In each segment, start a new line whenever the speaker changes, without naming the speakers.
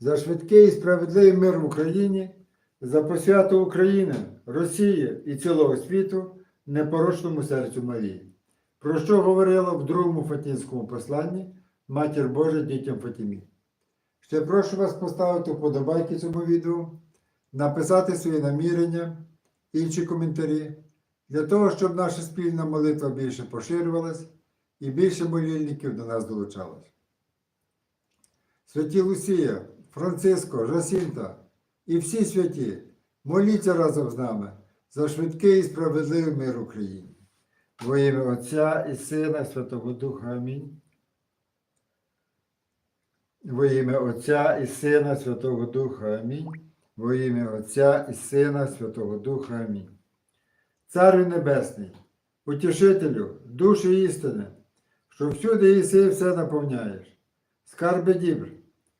за швидкий і справедливий мир в Україні, за посвяту України, Росії і цілого світу непорочному серцю Марії, про що говорила в другому Фатінському посланні Матір Божа дітям Фатімі. Ще прошу вас поставити вподобайки цьому відео, написати свої намірення, інші коментарі, для того, щоб наша спільна молитва більше поширювалась і більше молільників до нас долучалось. Святі Лусія, Франциско, Жасінта і всі святі, моліться разом з нами за швидкий і справедливий мир в Україні. Во ім'я Отця і Сина, і Святого Духа. Амінь. Во ім'я Отця і Сина, і Святого Духа. Амінь. Во ім'я Отця і Сина, і Святого Духа. Амінь. Царю Небесний, утішителю, душі істини, що всюди єси і все наповняєш. Скарби дібр,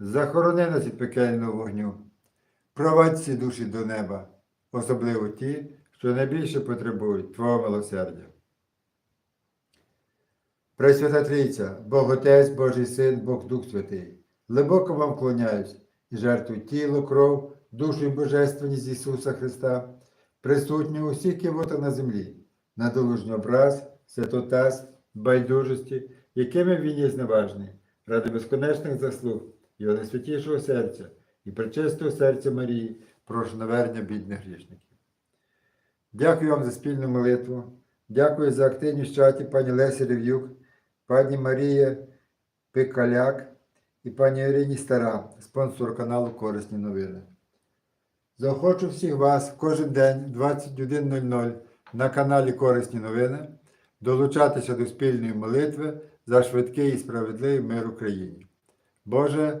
захорони нас від пекельного вогню, провадь всі душі до неба, особливо ті, що найбільше потребують Твого милосердя. Пресвята Трійця, Бог Отець, Божий Син, Бог Дух Святий, глибоко вам вклоняюсь і жертвую тіло, кров, душу і божественність Ісуса Христа, присутню у всіх на землі, на долужній образ, святотаз, байдужості, якими він є зневажний, ради безконечних заслуг Його найсвятішого серця і пречистого серця Марії, прошу навернення бідних грішників. Дякую вам за спільну молитву. Дякую за активність в чаті пані Лесі Рев'юк, пані Марія Пикаляк і пані Ірині Стара, спонсор каналу Корисні новини. Заохочу всіх вас кожен день 21.00 на каналі Корисні новини долучатися до спільної молитви за швидкий і справедливий мир Україні. Боже,